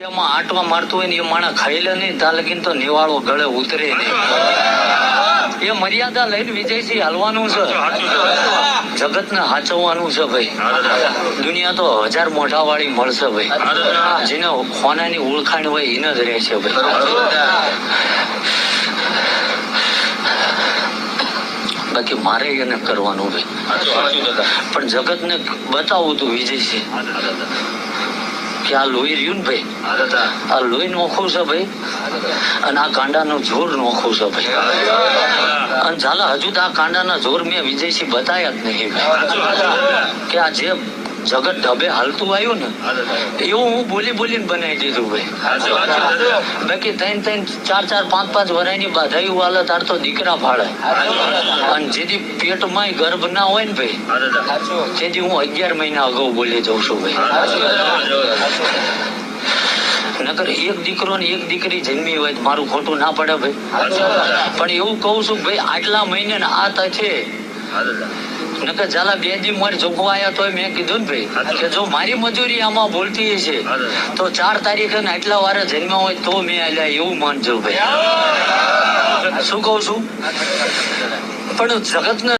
એમાં આંટવા મારતું હોય ને એ માણસ ખાઈ નહીં, ત્યાં લગીન તો નિવાળો ગળે ઉતરે નહીં. એ મર્યાદા લઈને વિજયસિંહ હાલવાનું છે. જગત ને હાચવવાનું છે ભાઈ. દુનિયા તો હજાર મોઢા વાળી મળશે ભાઈ. જેને ખોનાની ઓળખાણ હોય એને જ રહે છે ભાઈ. બાકી મારે એને કરવાનું ભાઈ. પણ જગત ને બતાવવું તું વિજયસિંહ. કે આ લોહી રહ્યું ને ભાઈ? આ લોહી નોખું છે ભાઈ. અને આ કાંડાનું જોર નોખું છે ભાઈ. અને ઝાલા, હજુ તો આ કાંડાના જોર મેં વિજયસિંહ બતાયા જ નહીં કે આ જે જગત ઢબે હાલતું આવ્યું ને એવું હું બોલી બોલીને બનાવી દીધું ભાઈ. બાકી ત્રણ ત્રણ ચાર ચાર પાંચ પાંચ વરાયની બાધાઈ વાલે તાર તો દીકરા ફાળે અને જેથી પેટમાં ગર્ભ ના હોય ને ભાઈ તેથી હું અગિયાર મહિના અગાઉ બોલી જઉં છું ભાઈ. નકર એક દીકરો ને એક દીકરી જન્મી હોય મારું ખોટું ના પડે ભાઈ. પણ એવું કહું છું ભાઈ આટલા મહિને આ ત છે. નકર ચાલા બે દી મારે જોખવાયા તો મેં કીધું ને ભાઈ કે જો મારી મજૂરી આમાં બોલતી છે તો ચાર તારીખે ને આટલા વારે જન્મ્યા હોય તો મેં આલ્યા એવું માનજો ભાઈ. શું કઉ છું? પણ જગત